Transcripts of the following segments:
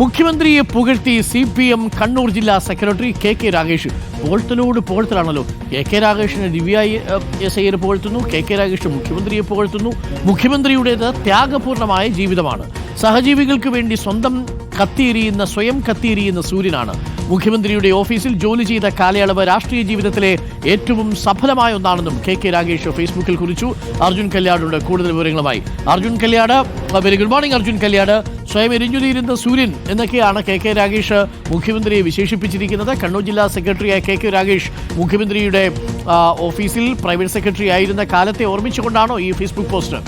മുഖ്യമന്ത്രിയെ പുകഴ്ത്തി C P M Kannur ജില്ലാ സെക്രട്ടറി കെ കെ രാഗേഷ് പുകഴ്ത്തലോട് പുകഴ്ത്തലാണല്ലോ. കെ കെ രാഗേഷിനെ ദിവ്യ എസ് ഐയെ പുകഴ്ത്തുന്നു കെ കെ രാഗേഷ് മുഖ്യമന്ത്രിയെ പുകഴ്ത്തുന്നു. മുഖ്യമന്ത്രിയുടേത് ത്യാഗപൂർണമായ ജീവിതമാണ്. സഹജീവികൾക്ക് വേണ്ടി സ്വന്തം കത്തിയെരിയുന്ന സ്വയം കത്തിയെരിയുന്ന സൂര്യനാണ്. മുഖ്യമന്ത്രിയുടെ ഓഫീസിൽ ജോലി ചെയ്ത കാലയളവ് രാഷ്ട്രീയ ജീവിതത്തിലെ ഏറ്റവും സഫലമായ ഒന്നാണെന്നും കെ കെ രാഗേഷ് ഫേസ്ബുക്കിൽ കുറിച്ചു. അർജുൻ കല്യാടുണ്ട് കൂടുതൽ വിവരങ്ങളുമായി. Arjun Kalyad very good morning Arjun Kalyad. സ്വയം എരിഞ്ഞുതീരുന്ന സൂര്യൻ എന്നൊക്കെയാണ് കെ കെ രാഗേഷ് മുഖ്യമന്ത്രിയെ വിശേഷിപ്പിച്ചിരിക്കുന്നത്. കണ്ണൂർ ജില്ലാ സെക്രട്ടറിയായ കെ കെ രാഗേഷ് മുഖ്യമന്ത്രിയുടെ ഓഫീസിൽ പ്രൈവറ്റ് സെക്രട്ടറി ആയിരുന്ന കാലത്തെ ഓർമ്മിച്ചുകൊണ്ടാണോ ഈ ഫേസ്ബുക്ക് പോസ്റ്റ്?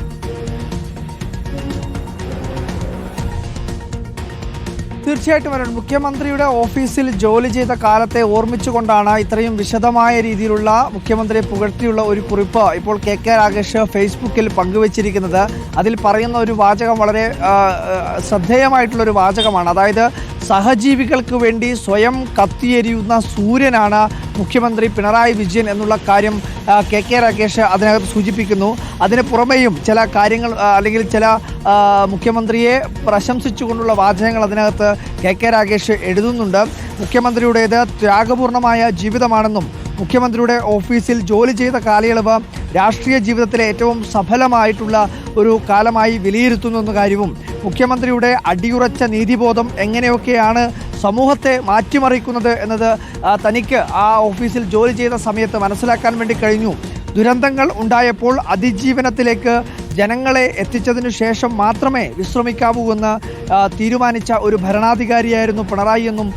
തീർച്ചയായിട്ടും വരണം. മുഖ്യമന്ത്രിയുടെ ഓഫീസിൽ ജോലി ചെയ്ത കാലത്തെ ഓർമ്മിച്ചുകൊണ്ടാണ് ഇത്രയും വിശദമായ രീതിയിലുള്ള മുഖ്യമന്ത്രിയെ പുകഴ്ത്തിയുള്ള ഒരു കുറിപ്പ് ഇപ്പോൾ കെ കെ രാഗേഷ് ഫേസ്ബുക്കിൽ പങ്കുവച്ചിരിക്കുന്നത്. അതിൽ പറയുന്ന ഒരു വാചകം വളരെ ആ, ആ, ശ്രദ്ധേയമായിട്ടുള്ള ഒരു വാചകമാണ്. അതായത് സഹജീവികൾക്ക് വേണ്ടി സ്വയം കത്തിയെരിയുന്ന സൂര്യനാണ് മുഖ്യമന്ത്രി പിണറായി വിജയൻ എന്നുള്ള കാര്യം കെ കെ രാകേഷ് അതിനകത്ത് സൂചിപ്പിക്കുന്നു. അതിന് പുറമെയും ചില കാര്യങ്ങൾ അല്ലെങ്കിൽ ചില മുഖ്യമന്ത്രിയെ പ്രശംസിച്ചുകൊണ്ടുള്ള വാചകങ്ങൾ അതിനകത്ത് കെ കെ രാകേഷ് എഴുതുന്നുണ്ട്. മുഖ്യമന്ത്രിയുടേത് ത്യാഗപൂർണമായ ജീവിതമാണെന്നും മുഖ്യമന്ത്രിയുടെ ഓഫീസിൽ ജോലി ചെയ്ത കാലയളവ് രാഷ്ട്രീയ ജീവിതത്തിലെ ഏറ്റവും സഫലമായിട്ടുള്ള ഒരു കാലമായി വിലയിരുത്തുന്നു എന്ന കാര്യവും മുഖ്യമന്ത്രിയുടെ അടിയുറച്ച നീതിബോധം എങ്ങനെയൊക്കെയാണ് സമൂഹത്തെ മാറ്റിമറിക്കുന്നത് എന്നത് തനിക്ക് ആ ഓഫീസിൽ ജോലി ചെയ്ത സമയത്ത് മനസ്സിലാക്കാൻ വേണ്ടി കഴിഞ്ഞു. ദുരന്തങ്ങൾ ഉണ്ടായപ്പോൾ അതിജീവനത്തിലേക്ക് ജനങ്ങളെ എത്തിച്ചതിനു ശേഷം മാത്രമേ വിശ്രമിക്കാവൂ എന്ന് തീരുമാനിച്ച ഒരു ഭരണാധികാരിയായിരുന്നു പിണറായി എന്നും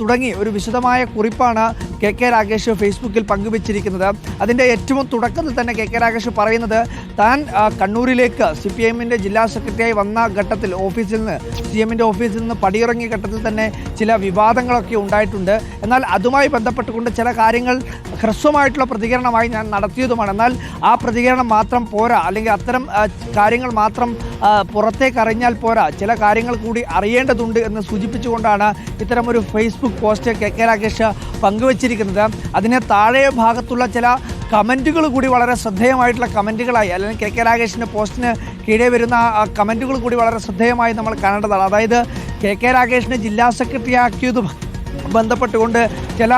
തുടങ്ങി. ഒരു വിശദമായ കുറിപ്പാണ് കെ കെ രാഗേഷ് ഫേസ്ബുക്കിൽ പങ്കുവച്ചിരിക്കുന്നത്. അതിന്റെ ഏറ്റവും തുടക്കത്തിൽ തന്നെ കെ കെ രാഗേഷ് പറയുന്നത് താൻ കണ്ണൂരിലേക്ക് സി പി എമ്മിന്റെ ജില്ലാ സെക്രട്ടറിയായി വന്ന ഘട്ടത്തിൽ ഓഫീസിൽ നിന്ന് സി എമ്മിന്റെ ഓഫീസിൽ നിന്ന് പടിയിറങ്ങിയ ഘട്ടത്തിൽ തന്നെ ചില വിവാദങ്ങളൊക്കെ ഉണ്ടായിട്ടുണ്ട്. എന്നാൽ അതുമായി ബന്ധപ്പെട്ടുകൊണ്ട് ചില കാര്യങ്ങൾ ഹ്രസ്വമായിട്ടുള്ള പ്രതികരണമായി ഞാൻ നടത്തിയതുമാണ്. എന്നാൽ ആ പ്രതികരണം മാത്രം പോരാ അല്ലെങ്കിൽ അത്തരം കാര്യങ്ങൾ മാത്രം പുറത്തേക്ക് അറിഞ്ഞാൽ പോരാ. ചില കാര്യങ്ങൾ കൂടി അറിയേണ്ടതുണ്ട് എന്ന് സൂചിപ്പിച്ചുകൊണ്ടാണ് ഇത്തരമൊരു ഫേസ്ബുക്ക് പോസ്റ്റ് കെ കെ പങ്കുവച്ചിരിക്കുന്നത്. അതിന് താഴെ ഭാഗത്തുള്ള ചില കമന്റുകൾ കൂടി വളരെ ശ്രദ്ധേയമായിട്ടുള്ള കമന്റുകളായി അല്ലെങ്കിൽ കെ കെ രാഗേഷിന്റെ പോസ്റ്റിന് കീഴെ വരുന്ന ആ കമന്റുകൾ കൂടി വളരെ ശ്രദ്ധേയമായി നമ്മൾ കാണേണ്ടതാണ്. അതായത് കെ കെ രാഗേഷിനെ ജില്ലാ സെക്രട്ടറി ആക്കിയതും ബന്ധപ്പെട്ടുകൊണ്ട് ചില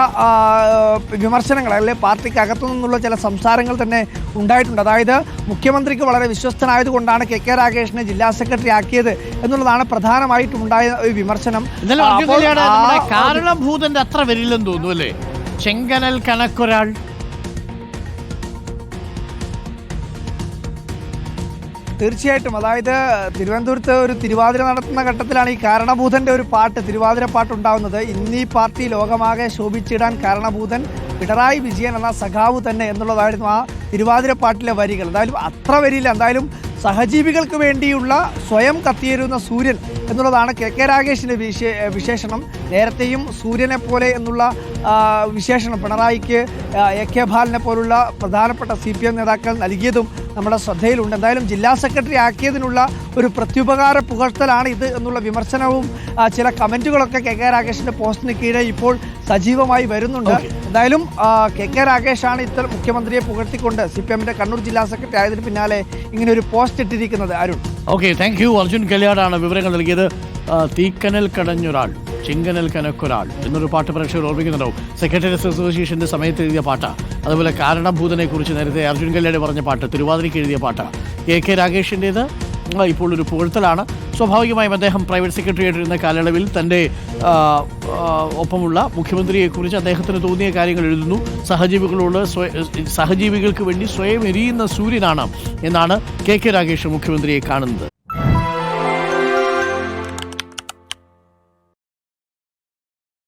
വിമർശനങ്ങൾ അല്ലെങ്കിൽ പാർട്ടിക്ക് അകത്തു നിന്നുള്ള ചില സംസാരങ്ങൾ തന്നെ ഉണ്ടായിട്ടുണ്ട്. അതായത് മുഖ്യമന്ത്രിക്ക് വളരെ വിശ്വസ്തനായതുകൊണ്ടാണ് കെ കെ രാഗേഷിനെ ജില്ലാ സെക്രട്ടറി ആക്കിയത് എന്നുള്ളതാണ് പ്രധാനമായിട്ടും ഉണ്ടായ ഒരു വിമർശനം. കാരണഭൂതന്റെ അത്ര വരില്ലെന്ന് തോന്നുന്നു അല്ലേ? ചെങ്കനൽ കണക്കൊരാൾ. തീർച്ചയായിട്ടും. അതായത് തിരുവനന്തപുരത്ത് ഒരു തിരുവാതിര നടത്തുന്ന ഘട്ടത്തിലാണ് ഈ കാരണഭൂതന്റെ ഒരു പാട്ട് തിരുവാതിര പാട്ട് ഉണ്ടാവുന്നത്. ഇന്നീ പാർട്ടി ലോകമാകെ ശോഭിച്ചിടാൻ കാരണഭൂതൻ പിണറായി വിജയൻ എന്ന സഖാവ് തന്നെ എന്നുള്ളതായിരുന്നു ആ തിരുവാതിര പാട്ടിലെ വരികൾ. എന്തായാലും അത്ര വരിയില്ല. എന്തായാലും സഹജീവികൾക്ക് വേണ്ടിയുള്ള സ്വയം കത്തിയേരുന്ന സൂര്യൻ എന്നുള്ളതാണ് കെ കെ രാഗേഷിന്റെ വിശേ വിശേഷണം. നേരത്തെയും സൂര്യനെ പോലെ എന്നുള്ള വിശേഷണം പിണറായിക്ക് എ കെ ബാലനെ പോലുള്ള പ്രധാനപ്പെട്ട സി പി എം നേതാക്കൾ നൽകിയതും നമ്മുടെ ശ്രദ്ധയിലുണ്ട്. എന്തായാലും ജില്ലാ സെക്രട്ടറി ആക്കിയതിനുള്ള ഒരു പ്രത്യുപകാര പുകഴ്ത്തലാണ് ഇത് എന്നുള്ള വിമർശനവും ചില കമന്റുകളൊക്കെ കെ കെ രാഗേഷിന്റെ പോസ്റ്റിന് കീഴെ ഇപ്പോൾ സജീവമായി വരുന്നുണ്ട്. എന്തായാലും കെ കെ രാകേഷാണ് ഇത്തരം മുഖ്യമന്ത്രിയെ പുകഴ്ത്തിക്കൊണ്ട് സി പി എമ്മിന്റെ കണ്ണൂർ ജില്ലാ സെക്രട്ടറി ആയതിന് പിന്നാലെ ഇങ്ങനെ ഒരു പോസ്റ്റ് ഇട്ടിരിക്കുന്നത് Arun. Okay thank you Arjun കല്യാടാണ് വിവരങ്ങൾ നൽകിയത്. തീക്കനൽ കടഞ്ഞൊരാൾ ചിങ്കനൽ കനക്കൊരാൾ എന്നൊരു പാട്ട് പ്രേക്ഷകർ ഓർമ്മിക്കുന്നുണ്ടാവും. സെക്രട്ടേറിയറ്റ് അസോസിയേഷന്റെ സമയത്ത് എഴുതിയ പാട്ടാണ് അതുപോലെ കാരണഭൂതനെ കുറിച്ച് നേരത്തെ അർജുൻ കല്യാണി പറഞ്ഞ പാട്ട് തിരുവാതിരയ്ക്ക് എഴുതിയ പാട്ടാണ് കെ കെ രാഗേഷിന്റേത് ഇപ്പോൾ ഒരു പുകഴ്ത്തലാണ്. സ്വാഭാവികമായും അദ്ദേഹം പ്രൈവറ്റ് സെക്രട്ടറി ആയിട്ടിരുന്ന കാലയളവിൽ തന്റെ ഒപ്പമുള്ള മുഖ്യമന്ത്രിയെക്കുറിച്ച് അദ്ദേഹത്തിന് തോന്നിയ കാര്യങ്ങൾ എഴുതുന്നു. സഹജീവികളോട് സഹജീവികൾക്ക് വേണ്ടി സ്വയം എരിയുന്ന സൂര്യനാണ് എന്നാണ് കെ കെ രാഗേഷ് മുഖ്യമന്ത്രിയെ കാണുന്നത്.